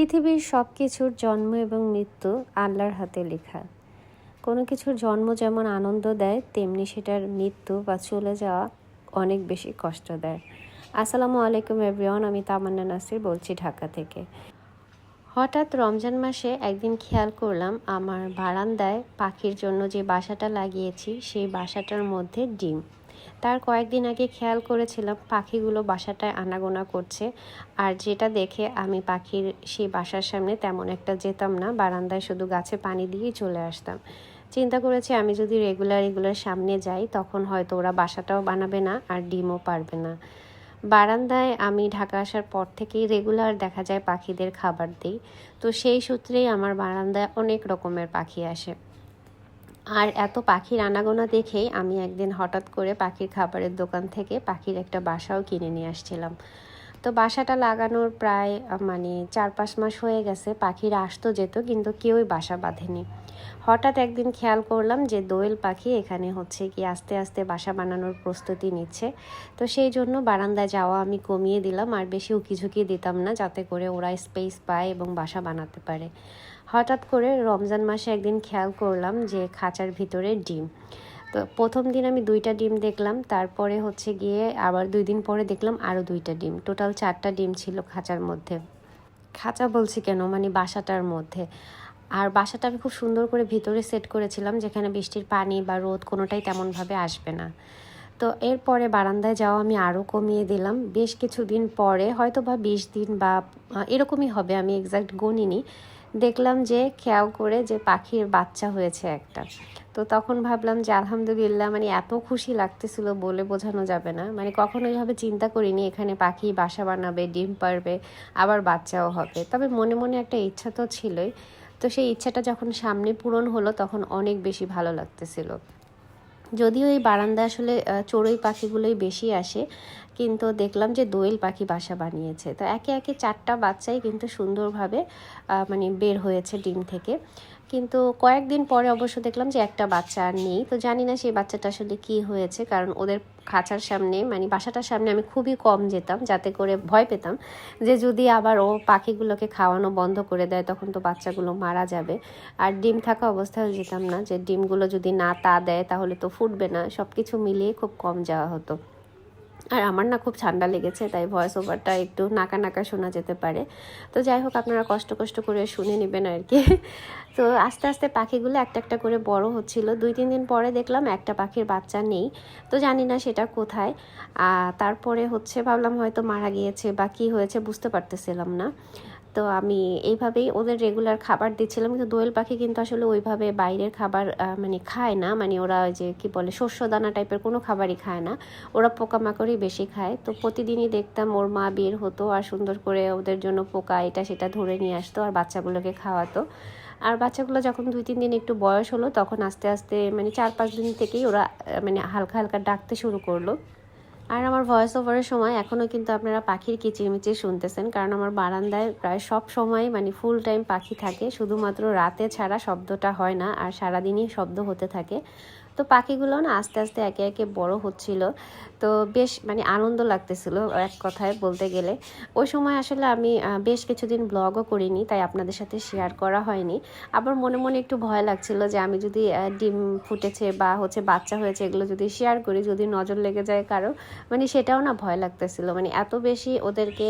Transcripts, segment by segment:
পৃথিবীর সব কিছুর জন্ম এবং মৃত্যু আল্লাহর হাতে লেখা। কোনো কিছুর জন্ম যেমন আনন্দ দেয়, তেমনি সেটার মৃত্যু বা চলে যাওয়া অনেক বেশি কষ্ট দেয়। আসসালামু আলাইকুম এভরিওয়ান, আমি তামান্না নাসির বলছি ঢাকা থেকে। হঠাৎ রমজান মাসে একদিন খেয়াল করলাম, আমার বারান্দায় পাখির জন্য যে বাসাটা লাগিয়েছি, সেই বাসাটার মধ্যে ডিম। তার কয়েকদিন আগে খেয়াল করেছিলাম পাখিগুলো বাসাটায় আনাগোনা করছে, আর যেটা দেখে আমি পাখির সেই বাসার সামনে তেমন একটা যেতাম না, বারান্দায় শুধু গাছে পানি দিয়েই চলে আসতাম। চিন্তা করেছি আমি যদি রেগুলার এগুলোর সামনে যাই, তখন হয়তো ওরা বাসাটাও বানাবে না আর ডিমও পারবে না। বারান্দায় আমি ঢাকা আসার পর থেকেই রেগুলার দেখা যায় পাখিদের খাবার দিই। তো সেই সূত্রেই আমার বারান্দায় অনেক রকমের পাখি আসে। আর এত পাখির আনাগোনা দেখেই আমি একদিন হঠাৎ করে পাখির খাবারের দোকান থেকে পাখির একটা বাসাও কিনে নিয়ে আসছিলাম। তো বাসাটা লাগানোর প্রায় মানে চার পাঁচ মাস হয়ে গেছে পাখিরা আসতো যেত, কিন্তু কেউই বাসা বাঁধেনি। হঠাৎ একদিন খেয়াল করলাম যে দোয়েল পাখি এখানে হচ্ছে কি আস্তে আস্তে বাসা বানানোর প্রস্তুতি নিচ্ছে। তো সেই জন্য বারান্দায় যাওয়া আমি কমিয়ে দিলাম আর বেশি উকিঝুঁকি দিতাম না, যাতে করে ওরা স্পেস পায় এবং বাসা বানাতে পারে। হঠাৎ করে রমজান মাসে একদিন খেয়াল করলাম যে খাঁচার ভিতরে ডিম। তো প্রথম দিন আমি দুইটা ডিম দেখলাম, তারপরে হচ্ছে গিয়ে আবার দুই দিন পরে দেখলাম আরও দুইটা ডিম। টোটাল চারটা ডিম ছিল খাঁচার মধ্যে। খাঁচা বলছি কেন? মানে বাসাটার মধ্যে। আর বাসাটা আমি খুব সুন্দর করে ভিতরে সেট করেছিলাম, যেখানে বৃষ্টির পানি বা রোদ কোনোটাই তেমনভাবে আসবে না। তো এরপরে বারান্দায় যাওয়া আমি আরও কমিয়ে দিলাম। বেশ কিছু দিন পরে হয়তো বা বিশ দিন বা এরকমই হবে, আমি এক্স্যাক্ট গণিনি। দেখলাম যে খেয়াল করে যে পাখির বাচ্চা হয়েছে একটা। তো তখন ভাবলাম যে আলহামদুলিল্লাহ মানে এত খুশি লাগতেছিল বলে বোঝানো যাবে না। মানে কখনো এইভাবে চিন্তা করিনি এখানে পাখি বাসা বানাবে, ডিম পারবে, আবার বাচ্চাও হবে। তবে মনে মনে একটা ইচ্ছা তো ছিলই। তো সেই ইচ্ছাটা যখন সামনে পূরণ হলো তখন অনেক বেশি ভালো লাগতেছিল। যদিও এই বারান্দা আসলে চড়ুই পাখিগুলোই বেশি আসে কিন্তু দেখলাম যে দোয়েল পাখি বাসা বানিয়েছে। তো একে একে চারটা বাচ্চাই কিন্তু সুন্দরভাবে মানে বের হয়েছে ডিম থেকে। কিন্তু কয়েকদিন পরে অবশ্য দেখলাম যে একটা বাচ্চা আর নেই। তো জানি না সেই বাচ্চাটা আসলে কি হয়েছে, কারণ ওদের খাঁচার সামনে মানে বাসাটার সামনে আমি খুবই কম যেতাম, যাতে করে ভয় পেতাম যে যদি আবার ও পাখিগুলোকে খাওয়ানো বন্ধ করে দেয়, তখন তো বাচ্চাগুলো মারা যাবে। আর ডিম থাকা অবস্থায় যেতাম না যে ডিমগুলো যদি না তা দেয়, তাহলে তো ফুটবে না। সব কিছু মিলিয়ে খুব কম যাওয়া হতো। আর আমার না খুব ঠান্ডা লেগেছে, তাই ভয়েস ওভারটা একটু নাকা নাকা শোনা যেতে পারে। তো যাই হোক, আপনারা কষ্ট কষ্ট করে শুনে নেবেন আর কি। তো আস্তে আস্তে পাখিগুলো একটা একটা করে বড় হচ্ছিল। দুই, তিন দিন পরে দেখলাম একটা পাখির বাচ্চা নেই। তো জানি না সেটা কোথায়। তারপরে হচ্ছে ভাবলাম হয়তো মারা গিয়েছে বা কী হয়েছে বুঝতে পারতেছিলাম না। তো আমি এইভাবেই ওদের রেগুলার খাবার দিচ্ছিলাম। কিন্তু দোয়েল পাখি কিন্তু আসলে ওইভাবে বাইরের খাবার মানে খায় না। মানে ওরা ওই যে কি বলে শস্য দানা টাইপের কোনো খাবারই খায় না। ওরা পোকামাকড়ই বেশি খায়। তো প্রতিদিনই দেখতাম ওর মা বের হতো আর সুন্দর করে ওদের জন্য পোকা এটা সেটা ধরে নিয়ে আসতো আর বাচ্চাগুলোকে খাওয়াতো। আর বাচ্চাগুলো যখন দুই, তিন দিন একটু বয়স হলো, তখন আস্তে আস্তে মানে চার, পাঁচ দিন থেকেই ওরা মানে হালকা হালকা ডাকতে শুরু করল। আর আমার ভয়েস ওভারের সময় এখনও কিন্তু আপনারা পাখির কিচিরমিচির শুনতেছেন, কারণ আমার বারান্দায় প্রায় সব সময় মানে ফুল টাইম পাখি থাকে। শুধুমাত্র রাতে ছাড়া শব্দটা হয় না, আর সারাদিনই শব্দ হতে থাকে। তো পাখিগুলো না আস্তে আস্তে একে একে বড় হচ্ছিল। তো বেশ মানে আনন্দ লাগতেছিল এক কথায় বলতে গেলে। ওই সময় আসলে আমি বেশ কিছুদিন ব্লগও করিনি, তাই আপনাদের সাথে শেয়ার করা হয়নি। আবার মনে মনে একটু ভয় লাগছিল যে আমি যদি ডিম ফুটেছে বা হচ্ছে বাচ্চা হয়েছে এগুলো যদি শেয়ার করি, যদি নজর লেগে যায় কারও মানে সেটাও না ভয় লাগতেছিল। মানে এত বেশি ওদেরকে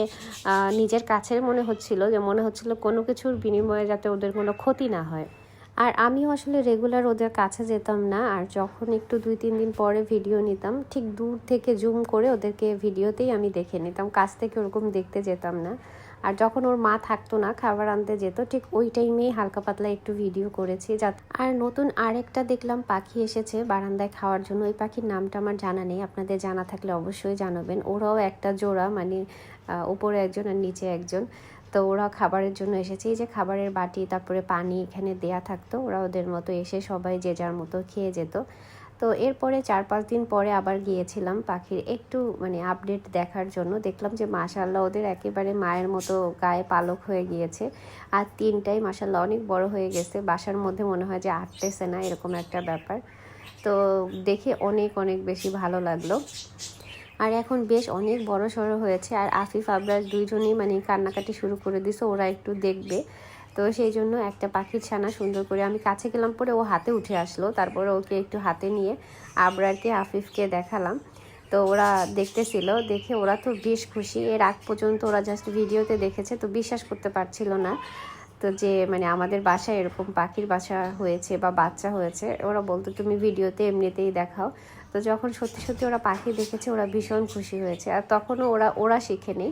নিজের কাছের মনে হচ্ছিল যে মনে হচ্ছিল কোনো কিছুর বিনিময়ে যাতে ওদের কোনো ক্ষতি না হয়। আর আমিও আসলে রেগুলার ওদের কাছে যেতাম না, আর যখন একটু দুই, তিন দিন পরে ভিডিও নিতাম, ঠিক দূর থেকে জুম করে ওদেরকে ভিডিওতেই আমি দেখে নিতাম, কাছ থেকে ওরকম দেখতে যেতাম না। আর যখন ওর মা থাকতো না, খাবার আনতে যেত, ঠিক ওই টাইমেই হালকা পাতলা একটু ভিডিও করেছি যা আর নতুন আরেকটা দেখলাম, পাখি এসেছে বারান্দায় খাওয়ার জন্য, ওই পাখির নামটা আমার জানা নেই, আপনাদের জানা থাকলে অবশ্যই জানাবেন। ওরাও একটা জোড়া মানে উপরে একজন আর নিচে একজন। তো ওরা খাবারের জন্য এসেছে। এই যে খাবারের বাটি, তারপরে পানি এখানে দেয়া থাকতো। ওরা ওদের মতো এসে সবাই যে যার মতো খেয়ে যেত। তো এরপরে চার পাঁচ দিন পরে আবার গিয়েছিলাম পাখির একটু মানে আপডেট দেখার জন্য। দেখলাম যে মাশাল্লাহ ওদের একেবারে মায়ের মতো গায়ে পালক হয়ে গিয়েছে। আর তিনটাই মাশাল্লাহ অনেক বড় হয়ে গেছে। বাসার মধ্যে মনে হয় যে আটতেছে না, এরকম একটা ব্যাপার। তো দেখে অনেক অনেক বেশি ভালো লাগল। আর এখন বেশ অনেক বড় সড়ো হয়েছে। আর আফিফ, আবরার দুইজনেই মানে কান্নাকাটি শুরু করে দিছে, ওরা একটু দেখবে। তো সেই জন্য একটা পাখির ছানা সুন্দর করে আমি কাছে গেলাম পরে ও হাতে উঠে আসলো। তারপরে ওকে একটু হাতে নিয়ে আবরারকে, আফিফকে দেখালাম। তো ওরা দেখতেছিল, দেখে ওরা তো বেশ খুশি। এর আগ পর্যন্ত ওরা জাস্ট ভিডিওতে দেখেছে, তো বিশ্বাস করতে পারছিল না তো যে মানে আমাদের বাসায় এরকম পাখির বাসা হয়েছে বা বাচ্চা হয়েছে। ওরা বলতো, তুমি ভিডিওতে এমনিতেই দেখাও। তো যখন সত্যি সত্যি ওরা পাখি দেখেছে, ওরা ভীষণ খুশি হয়েছে। আর তখনও ওরা ওরা শিখেনি।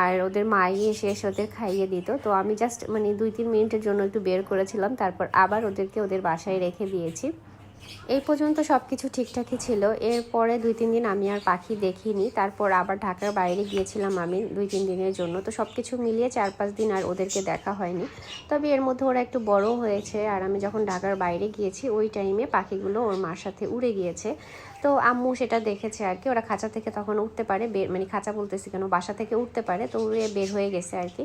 আর ওদের মাই এসে এসে ওদের খাইয়ে দিত। তো আমি জাস্ট মানে দুই তিন মিনিটের জন্য একটু বের করেছিলাম। তারপর আবার ওদেরকে ওদের বাসায় রেখে দিয়েছি। এই পর্যন্ত সব কিছু ঠিকঠাকই ছিল। এরপরে দুই তিন দিন আমি আর পাখি দেখিনি। তারপর আবার ঢাকার বাইরে গিয়েছিলাম আমি দুই তিন দিনের জন্য। তো সব কিছু মিলিয়ে চার পাঁচ দিন আর ওদেরকে দেখা হয়নি। তবে এর মধ্যে ওরা একটু বড় হয়েছে। আর আমি যখন ঢাকার বাইরে গিয়েছি, ওই টাইমে পাখিগুলো ওর মার সাথে উড়ে গিয়েছে। তো আম্মু সেটা দেখেছে আর কি। ওরা খাঁচা থেকে তখন উঠতে পারে, বের মানে খাঁচা বলতেছি কেন, বাসা থেকে উঠতে পারে, তো উড়ে বের হয়ে গেছে আর কি।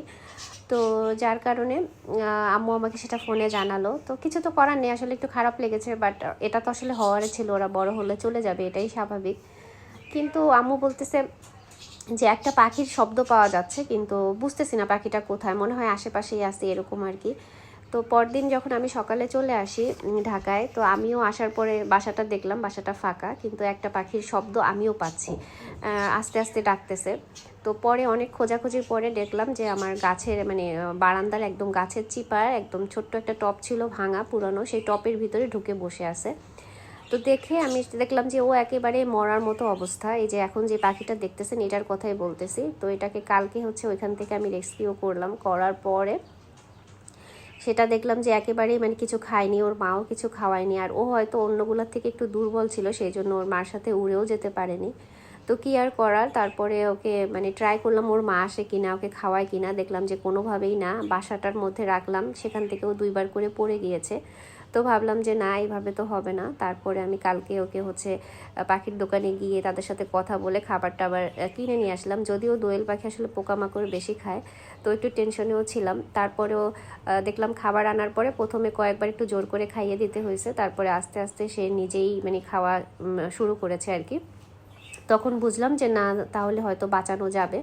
তো যার কারণে আম্মু আমাকে সেটা ফোনে জানালো। তো কিছু তো করার নেই, আসলে একটু খারাপ লেগেছে বাট এটা তো আসলে হওয়ারে ছিল, ওরা বড় হলে চলে যাবে, এটাই স্বাভাবিক। কিন্তু আম্মু বলতেছে যে একটা পাখির শব্দ পাওয়া যাচ্ছে, কিন্তু বুঝতেছি না পাখিটা কোথায়, মনে হয় আশেপাশেই আছে, এরকম আর কি। তো পরদিন যখন আমি সকালে চলে আসি ঢাকায়, তো আমিও আসার পরে বাসাটা দেখলাম, বাসাটা ফাঁকা, কিন্তু একটা পাখির শব্দ আমিও পাচ্ছি। আস্তে আস্তে ডাকতেছে। তো পরে অনেক খোঁজাখুঁজির পরে দেখলাম যে আমার গাছের মানে বারান্দার একদম গাছের চিপার, একদম ছোট্ট একটা টপ ছিল ভাঙা, পুরনো, সেই টপের ভিতরে ঢুকে বসে আছে। তো দেখে আমি দেখলাম যে ও একেবারে মরার মতো অবস্থা, এই যে এখন যে পাখিটা দেখতেছেন, এটার কথাই বলতেছি। তো এটাকে কালকে হচ্ছে ওইখান থেকে আমি রেস্কিউ করলাম, করার পরে সেটা দেখলাম যে একেবারেই মানে কিছু খায়নি, ওর মাও কিছু খাওয়ায়নি, আর ও হয়তো অন্যগুলোর থেকে একটু দুর্বল ছিল সেই জন্য ওর মার সাথে উড়েও যেতে পারেনি। তো কি আর করার? তারপরে ওকে মানে ট্রাই করলাম ওর মা আসে কিনা, ওকে খাওয়ায় কিনা, দেখলাম যে কোনোভাবেই না, বাসাটার মধ্যে রাখলাম, সেখান থেকেও দুইবার করে পড়ে গিয়েছে। তো ভাবলাম যে না এইভাবে তো হবে না। তারপরে আমি কালকে ওকে হচ্ছে পাখির দোকানে গিয়ে তাদের সাথে কথা বলে খাবার টাবার কিনে নিয়ে আসলাম। যদিও দোয়েল পাখি আসলে পোকামাকড় বেশি খায়, তো একটু টেনশনেও ছিলাম। তারপরেও দেখলাম খাবার আনার পরে প্রথমে কয়েকবার একটু জোর করে খাইয়ে দিতে হয়েছে। তারপরে আস্তে আস্তে সে নিজেই মানে খাওয়া শুরু করেছে আর কি। তখন বুঝলাম যে না, তাহলে হয়তো বাঁচানো যাবে।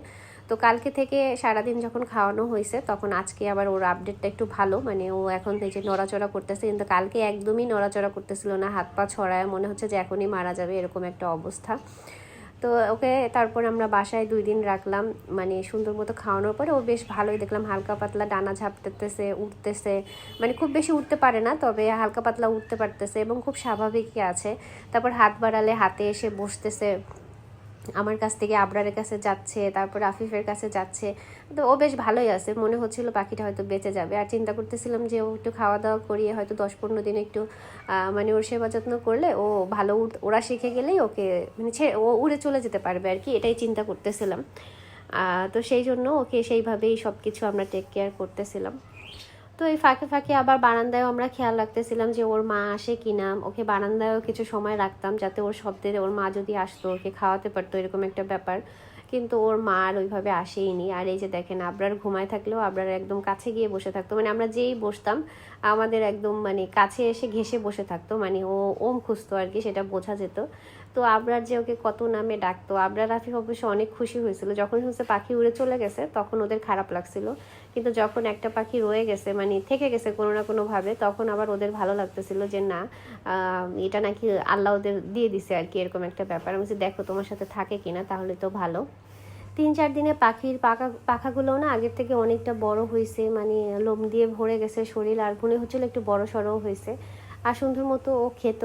তো কালকে থেকে সারাদিন যখন খাওয়ানো হয়েছে, তখন আজকে আবার ওর আপডেটটা একটু ভালো। মানে ও এখন যে নড়াচড়া করতেছে, কিন্তু কালকে একদমই নড়াচড়া করতেছিল না, হাত পা ছড়ায় মনে হচ্ছে যে এখনই মারা যাবে এরকম একটা অবস্থা। তো ওকে তারপর আমরা বাসায় দুই দিন রাখলাম মানে সুন্দর মতো খাওয়ানোর পরে ও বেশ ভালোই দেখলাম, হালকা পাতলা ডানা ঝাপতেছে, উঠতেছে। মানে খুব বেশি উঠতে পারে না, তবে হালকা পাতলা উঠতে পারতেছে এবং খুব স্বাভাবিকই আছে। তারপর হাত বাড়ালে হাতে এসে বসতেছে। আমার কাছ থেকে আবরারের কাছে যাচ্ছে, তারপর আফিফের কাছে যাচ্ছে। তো ও বেশ ভালোই আছে। মনে হচ্ছিল পাখিটা হয়তো বেঁচে যাবে। আর চিন্তা করতেছিলাম যে ও একটু খাওয়া দাওয়া করিয়ে হয়তো দশ পনেরো দিন একটু মানে ওর সেবা যত্ন করলে ও ভালো ওরা শিখে গেলেই ওকে মানে ছে ও উড়ে চলে যেতে পারবে আর কি, এটাই চিন্তা করতেছিলাম। তো সেই জন্য ওকে সেইভাবেই সব কিছু আমরা টেক কেয়ার করতেছিলাম। তো এই ফাঁকে ফাঁকে আবার বারান্দায়ও আমরা খেয়াল রাখতেছিলাম যে ওর মা আসে কিনা। ওকে বারান্দায়ও কিছু সময় রাখতাম যাতে ওর শব্দে ওর মা যদি আসতো, ওকে খাওয়াতে পারতো এরকম একটা ব্যাপার। কিন্তু ওর মা আর ওইভাবে আসেইনি। আর এই যে দেখেন, আবরার ঘুমায় থাকলেও আবরার একদম কাছে গিয়ে বসে থাকতো। মানে আমরা যেই বসতাম, আমাদের একদম মানে কাছে এসে ঘেসে বসে থাকতো। মানে ও, ওম খুঁজতো আর কি, সেটা বোঝা যেত। তো আবরার যে ওকে কত নামে ডাকতো। আবরার রাফিক অবশ্য অনেক খুশি হয়েছিল। যখন হচ্ছে পাখি উড়ে চলে গেছে, তখন ওদের খারাপ লাগছিল। কিন্তু যখন একটা পাখি রয়ে গেছে মানে থেকে গেছে কোনো না কোনোভাবে, তখন আবার ওদের ভালো লাগতেছিল যে, না এটা নাকি আল্লাহ ওদের দিয়ে দিছে আর কি, এরকম একটা ব্যাপার। আমি দেখো, তোমার সাথে থাকে কিনা তাহলে তো ভালো। তিন চার দিনে পাখির পাখা পাখাগুলো না আগের থেকে অনেকটা বড় হয়েছে মানে লোম দিয়ে ভরে গেছে শরীর, আর মনে হচ্ছিল একটু বড় সড়ও হয়েছে আর সুন্দর মতো ও খেত।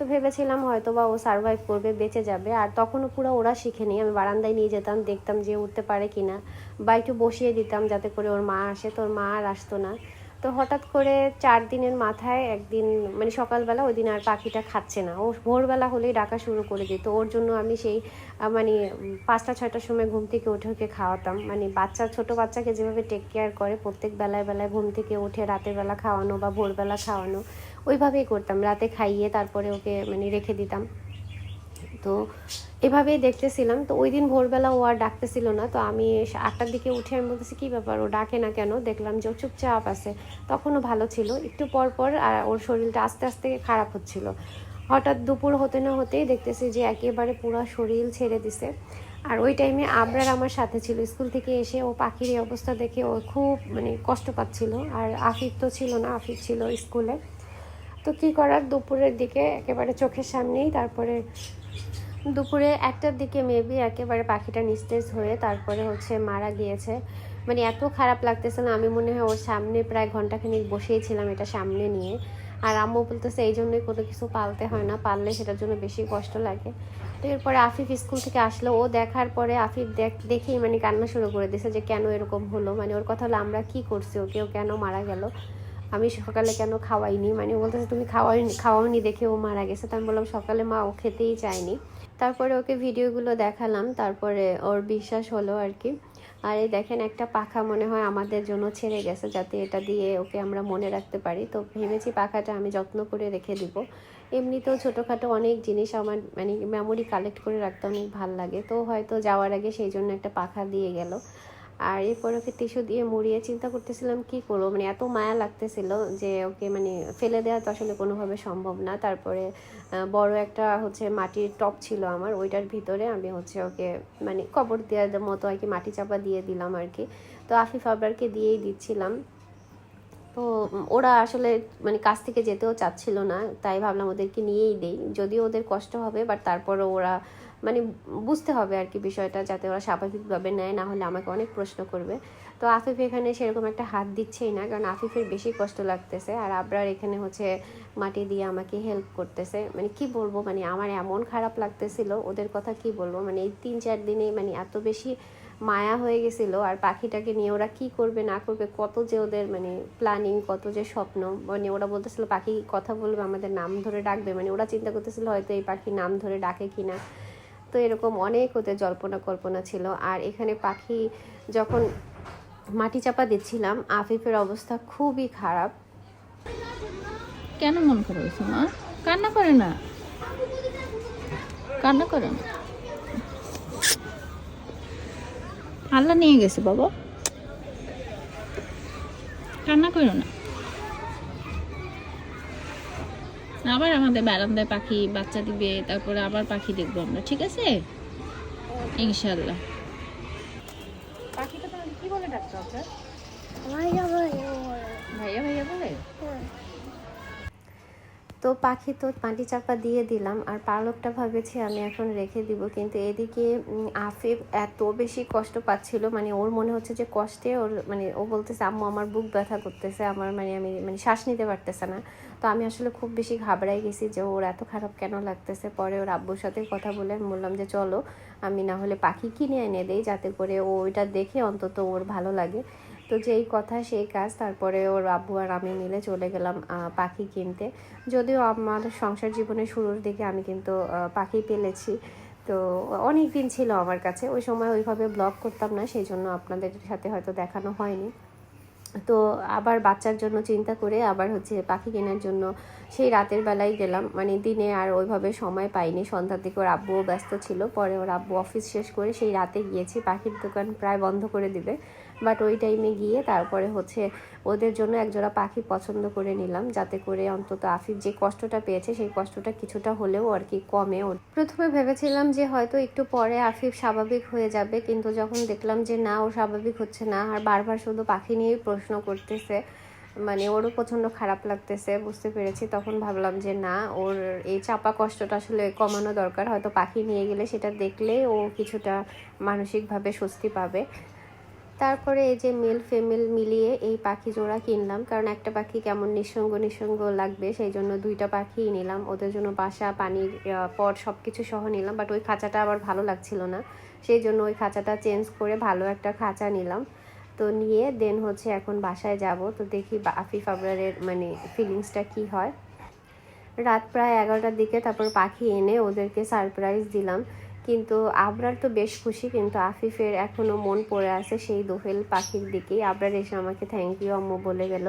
তো ভেবেছিলাম হয়তো বা ও সার্ভাইভ করবে, বেঁচে যাবে। আর তখনও পুরো ওরা শিখেনি আমি বারান্দায় নিয়ে যেতাম, দেখতাম যে উঠতে পারে কি না বা একটু বসিয়ে দিতাম যাতে করে ওর মা আসে তো ওর মা আর আসতো না। তো হঠাৎ করে চার দিনের মাথায় একদিন মানে সকালবেলা ওই দিন আর পাখিটা খাচ্ছে না। ও ভোরবেলা হলেই ডাকা শুরু করে দিত। ওর জন্য আমি সেই মানে পাঁচটা, ছয়টার সময় ঘুম থেকে উঠে ওকে খাওয়াতাম। মানে বাচ্চা, ছোট বাচ্চাকে যেভাবে টেক কেয়ার করে, প্রত্যেক বেলায় বেলায় ঘুম থেকে উঠে রাতের বেলা খাওয়ানো বা ভোরবেলা খাওয়ানো। ওইভাবেই করতাম, রাতে খাইয়ে তারপরে ওকে মানে রেখে দিতাম। তো এভাবেই দেখতেছিলাম। তো ওই দিন ভোরবেলা ও আর ডাকতেছিল না। তো আমি আটটার দিকে উঠে আমি বলতেছি, কী ব্যাপার? ও ডাকে না কেন? দেখলাম যে ও চুপচাপ আছে। তখনও ভালো ছিল। একটু পর পর আর ওর শরীরটা আস্তে আস্তে খারাপ হচ্ছিল। হঠাৎ দুপুর হতে না হতেই দেখতেছি যে একেবারে পুরো শরীর ছেড়ে দিছে। আর ওই টাইমে আবরার আমার সাথে ছিল। স্কুল থেকে এসে ও পাখির এই অবস্থা দেখে ও খুব মানে কষ্ট পাচ্ছিল। আর আফিফ তো ছিল না, আফিফ ছিল স্কুলে। তো কি করার? দুপুরের দিকে একেবারে চোখের সামনেই, তারপরে দুপুরে একটার দিকে মেবি একেবারে পাখিটা নিস্তেজ হয়ে তারপরে হচ্ছে মারা গিয়েছে। মানে এত খারাপ লাগতেছে না, আমি মনে হয় ওর সামনে প্রায় ঘন্টাখানিক বসেই ছিলাম এটা সামনে নিয়ে। আর আম্মু বলতেছে, এই জন্যই কোনো কিছু পালতে হয় না, পাললে সেটার জন্য বেশি কষ্ট লাগে। তো এরপরে আফিফ স্কুল থেকে আসলো। ও দেখার পরে আফিফ দেখ, দেখেই মানে কান্না শুরু করে দিয়েছে যে কেন এরকম হলো? মানে ওর কথা হলো, আমরা কি করছি? ওকে ও কেন মারা গেল? আমি সকালে কেন খাওয়াইনি? মানে বলতেছে, তুমি খাওয়াইনি খাওয়াওনি দেখে ও মারা গেছে। তো আমি বললাম, সকালে মা ও খেতেই চায়নি। তারপরে ওকে ভিডিওগুলো দেখালাম, তারপরে ওর বিশ্বাস হলো আর কি। আর এই দেখেন, একটা পাখা মনে হয় আমাদের জন্য ছেড়ে গেছে, যাতে এটা দিয়ে ওকে আমরা মনে রাখতে পারি। তো ভেবেছি পাখাটা আমি যত্ন করে রেখে দিব। এমনিতেও ছোটোখাটো অনেক জিনিস আমার মানে মেমোরি কালেক্ট করে রাখতে অনেক ভালো লাগে। তো হয়তো যাওয়ার আগে সেই জন্য একটা পাখা দিয়ে গেল। আর এরপর ওকে টিস্যু দিয়ে মুড়িয়ে চিন্তা করতেছিলাম, কি করব? মানে এত মায়া লাগতেছিল যে, ওকে মানে ফেলে দেওয়া তো আসলে কোনোভাবে সম্ভব না। তারপরে বড় একটা হচ্ছে মাটির টপ ছিল আমার, ওইটার ভিতরে আমি হচ্ছে ওকে মানে কবর দেওয়ার মতো আর কি মাটি চাপা দিয়ে দিলাম আর কি। তো আফিফ আবরারকে দিয়েই দিচ্ছিলাম। তো ওরা আসলে মানে কাছ থেকে যেতেও চাচ্ছিল না, তাই ভাবলাম ওদেরকে নিয়েই দেই। যদিও ওদের কষ্ট হবে বাট তারপরও ওরা মানে বুঝতে হবে আর কি বিষয়টা যাতে ওরা স্বাভাবিকভাবে নেয়, না হলে আমাকে অনেক প্রশ্ন করবে। তো আফিফ এখানে সেরকম একটা হাত দিচ্ছেই না, কারণ আফিফের বেশি কষ্ট লাগতেছে। আর আবরার এখানে হচ্ছে মাটি দিয়ে আমাকে হেল্প করতেছে। মানে কি বলব মানে আমার এমন খারাপ লাগতেছিল, ওদের কথা কি বলব? মানে এই তিন চার দিনে মানে এত বেশি মায়া হয়ে গেছিল, আর পাখিটাকে নিয়ে ওরা কি করবে, না করবে, কত যে ওদের মানে প্ল্যানিং কত যে স্বপ্ন মানে ওরা বলতেছিল পাখি কথা বলবে, আমাদের নাম ধরে ডাকবে। মানে ওরা চিন্তা করতেছিল হয়তো এই পাখি নাম ধরে ডাকে কিনা। তো এরকম অনেক ওদের জল্পনা কল্পনা ছিল। আর এখানে পাখি যখন মাটি চাপা দিচ্ছিলাম, আফিফের অবস্থা খুবই খারাপ। কেন মন খারাপ হয়েছে, মা? কান্না করে না। কান্না করে না। আল্লাহ নিয়ে গেছে, বাবা। কান্না করো না। আবার আমাদের বারান্দায় পাখি বাচ্চা দিবে তারপরে আবার পাখি দেখব আমরা ঠিক আছে? ইনশাল্লাহ পাখিটা তোমাকে কি বলে ডাকছো আপনার ভাইয়া ভাইয়া বলে? তো পাখি তো মাটি চাপা দিয়ে দিলাম, আর পালকটা ভাবেছি আমি এখন রেখে দিব। কিন্তু এদিকে আফিফ এত বেশি কষ্ট পাচ্ছিল মানে ওর মনে হচ্ছে যে কষ্টে ওর মানে ও বলতেছে, আম্মু, আমার বুক ব্যথা করতেছে, আমার মানে আমি মানে শ্বাস নিতে পারতেছে না। তো আমি আসলে খুব বেশি ঘাবড়াই গেছি যে ওর এত খারাপ কেন লাগতেছে। পরে ওর আব্বুর সাথে কথা বলে আমি বললাম যে, চলো, আমি না হলে পাখি কিনে এনে দেই, যাতে করে ও ওইটা দেখে অন্তত ওর ভালো লাগে। তো যেই কথা, সেই কাজ। তারপরে ওর আব্বু আর আমি মিলে চলে গেলাম পাখি কিনতে। যদিও আমার সংসার জীবনের শুরুর দিকে আমি কিন্তু পাখি পেলেছি। তো অনেক দিন ছিল আমার কাছে। ওই সময় ওইভাবে ব্লগ করতাম না, সেই জন্য আপনাদের সাথে হয়তো দেখানো হয়নি। তো আবার বাচ্চার জন্য চিন্তা করে আবার হচ্ছে পাখি কেনার জন্য সেই রাতের বেলায় গেলাম। মানে দিনে আর ওইভাবে সময় পাইনি। সন্ধ্যার দিকে ওর আব্বুও ব্যস্ত ছিল। পরে ওর আব্বু অফিস শেষ করে সেই রাতে গিয়েছি। পাখির দোকান প্রায় বন্ধ করে দিবে। বাট ওই টাইমে গিয়ে তারপরে হচ্ছে ওদের জন্য একজোড়া পাখি পছন্দ করে নিলাম। যাতে করে অন্তত আফিফ যে কষ্টটা পেয়েছে, সেই কষ্টটা কিছুটা হলেও আর কি কমে ওর। প্রথমে ভেবেছিলাম যে হয়তো একটু পরে আফিফ স্বাভাবিক হয়ে যাবে, কিন্তু যখন দেখলাম যে না, ও স্বাভাবিক হচ্ছে না, আর বারবার শুধু পাখি নিয়েই প্রশ্ন করতেছে মানে ওরও প্রচণ্ড খারাপ লাগতেছে, বুঝতে পেরেছি। তখন ভাবলাম যে না, ওর এই চাপা কষ্টটা আসলে কমানো দরকার। হয়তো পাখি নিয়ে গেলে সেটা দেখলে ও কিছুটা মানসিকভাবে স্বস্তি পাবে। তারপরে এই যে মেল ফেমেল মিলিয়ে এই পাখি জোড়া কিনলাম। কারণ একটা পাখি কেমন নিঃসঙ্গ নিঃসঙ্গ লাগবে, সেই জন্য দুইটা পাখিই নিলাম। ওদের জন্য বাসা পানির পট সব কিছু সহ নিলাম বাট ওই খাঁচাটা আবার ভালো লাগছিল না। সেই জন্য ওই খাঁচাটা চেঞ্জ করে ভালো একটা খাঁচা নিলাম। তো নিয়ে দেন হচ্ছে এখন বাসায় যাব। তো দেখি আফিফ আবরারের মানে ফিলিংসটা কি হয়। রাত প্রায় এগারোটার দিকে তারপর পাখি এনে ওদেরকে সারপ্রাইজ দিলাম। কিন্তু আবরার তো বেশ খুশি, কিন্তু আফিফের এখনও মন পড়ে আছে সেই দোহেল পাখির দিকেই। আবরার এসে আমাকে থ্যাংক ইউ আম্মু বলে গেল।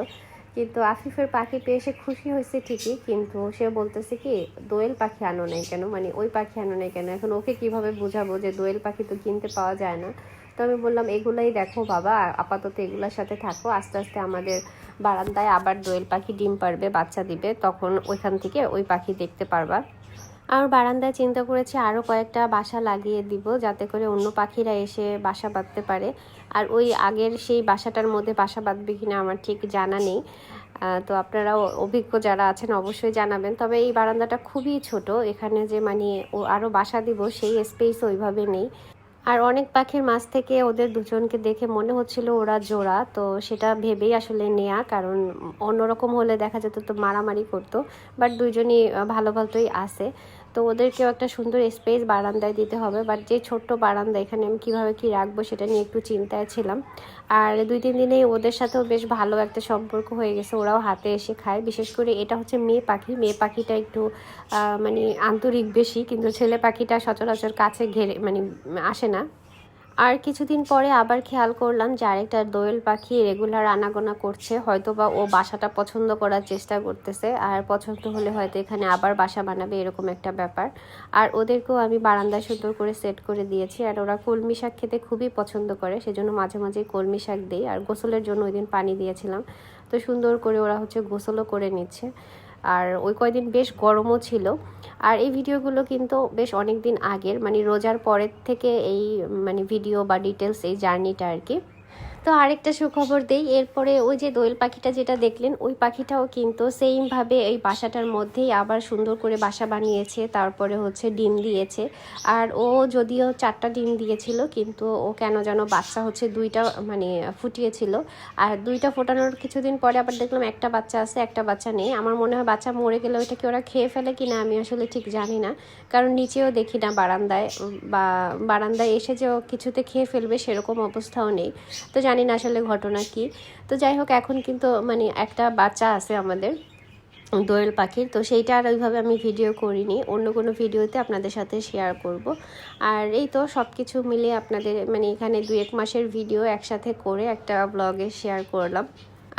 কিন্তু আফিফের পাখি পেয়ে সে খুশি হয়েছে ঠিকই, কিন্তু সে বলতেছে কি, দোয়েল পাখি আনো নাই কেন? মানে ওই পাখি আনো নাই কেন? এখন ওকে কীভাবে বোঝাবো যে দোয়েল পাখি তো কিনতে পাওয়া যায় না? তো আমি বললাম, এগুলাই দেখো বাবা, আপাতত এগুলোর সাথে থাকো, আস্তে আস্তে আমাদের বারান্দায় আবার দোয়েল পাখি ডিম পারবে বাচ্চা দিবে, তখন ওইখান থেকে ওই পাখি দেখতে পারবা। আর বারান্দায় চিন্তা করেছি আরও কয়েকটা বাসা লাগিয়ে দিব যাতে করে অন্য পাখিরা এসে বাসা বাঁধতে পারে। আর ওই আগের সেই বাসাটার মধ্যে বাসা বাঁধবে কিনা আমার ঠিক জানা নেই। তো আপনারাও অভিজ্ঞ যারা আছেন অবশ্যই জানাবেন। তবে এই বারান্দাটা খুবই ছোট এখানে যে মানে ও আরও বাসা দিব সেই স্পেস ওইভাবে নেই। আর অনেক পাখির মাছ থেকে ওদের দুজনকে দেখে মনে হচ্ছিল ওরা জোড়া তো সেটা ভেবেই আসলে নেয়া কারণ অন্যরকম হলে দেখা যেত তো মারামারি করতো বাট দুইজনই আহ, ভালো ভালোই আছে। তো ওদেরকেও একটা সুন্দর স্পেস বারান্দায় দিতে হবে। বাট যে ছোট্ট বারান্দা এখানে আমি কীভাবে কি রাখব সেটা নিয়ে একটু চিন্তায় ছিলাম। আর দুই, তিন দিনেই ওদের সাথেও বেশ ভালো একটা সম্পর্ক হয়ে গেছে। ওরাও হাতে এসে খায়। বিশেষ করে এটা হচ্ছে মেয়ে পাখি। মেয়ে পাখিটা একটু মানে আন্তরিক বেশি। কিন্তু ছেলে পাখিটা সচরাচর কাছে ঘেরে মানে আসে না। আর কিছুদিন পরে আবার খেয়াল করলাম যে আরেকটা দোয়েল পাখি রেগুলার আনাগোনা করছে হয়তো বা ও বাসাটা পছন্দ করার চেষ্টা করতেছে, আর পছন্দ হলে হয়তো এখানে আবার বাসা বানাবে এরকম একটা ব্যাপার। আর ওদেরকেও আমি বারান্দায় সুন্দর করে সেট করে দিয়েছি, আর ওরা কলমি শাক খেতে খুবই পছন্দ করে, সেজন্য মাঝে মাঝে কলমি শাক দিই, আর গোসলের জন্য ওই দিন পানি দিয়েছিলাম। তো সুন্দর করে ওরা হচ্ছে গোসলও করে নিচ্ছে। আর ওই কয়দিন বেশ গরমও ছিল। আর এই ভিডিওগুলো কিন্তু বেশ অনেক দিন আগের মানে রোজার পরের থেকে এই মানে ভিডিও বা ডিটেলস এই জার্নিটা আর কি। তো আরেকটা সুখবর দেই, এরপরে ওই যে দোয়েল পাখিটা যেটা দেখলেন, ওই পাখিটাও কিন্তু সেইমভাবে এই বাসাটার মধ্যেই আবার সুন্দর করে বাসা বানিয়েছে, তারপরে হচ্ছে ডিম দিয়েছে। আর ও যদিও চারটা ডিম দিয়েছিল, কিন্তু ও কেন যেন বাচ্চা হচ্ছে দুইটা মানে ফুটিয়েছিল। আর দুইটা ফোটানোর কিছুদিন পরে আবার দেখলাম একটা বাচ্চা আছে, একটা বাচ্চা নেই। আমার মনে হয় বাচ্চা মরে গেলে ওইটা কি ওরা খেয়ে ফেলে কিনা আমি আসলে ঠিক জানি না। কারণ নিচেও দেখি না বারান্দায়, বা বারান্দায় এসে যে কিছুতে খেয়ে ফেলবে সেরকম অবস্থাও নেই। তো জানি না আসলে ঘটনা কি। তো যাই হোক, এখন কিন্তু মানে একটা বাচ্চা আছে আমাদের, দোয়েল পাখির। তো সেইটা আর ওইভাবে আমি ভিডিও করিনি, অন্য কোনো ভিডিওতে আপনাদের সাথে শেয়ার করব। আর এই তো সব কিছু মিলে আপনাদের মানে এখানে দু এক মাসের ভিডিও একসাথে করে একটা ব্লগে শেয়ার করলাম।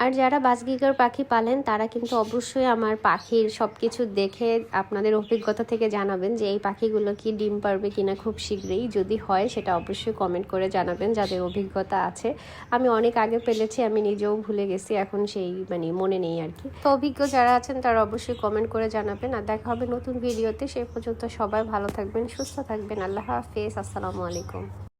আর যারা বাজগিগার পাখি পালেন, তারা কিন্তু অবশ্যই আমার পাখির সব কিছু দেখে আপনাদের অভিজ্ঞতা থেকে জানাবেন যে এই পাখিগুলো কি ডিম পারবে কিনা খুব শীঘ্রই। যদি হয়, সেটা অবশ্যই কমেন্ট করে জানাবেন, যাদের অভিজ্ঞতা আছে। আমি অনেক আগে পেলেছি আমি নিজেও ভুলে গেছি, এখন সেই মানে মনে নেই আর কি। তো অভিজ্ঞ যারা আছেন, তারা অবশ্যই কমেন্ট করে জানাবেন। আর দেখা হবে নতুন ভিডিওতে। সে পর্যন্ত সবাই ভালো থাকবেন, সুস্থ থাকবেন। আল্লাহ হাফেজ। আসসালামু আলাইকুম।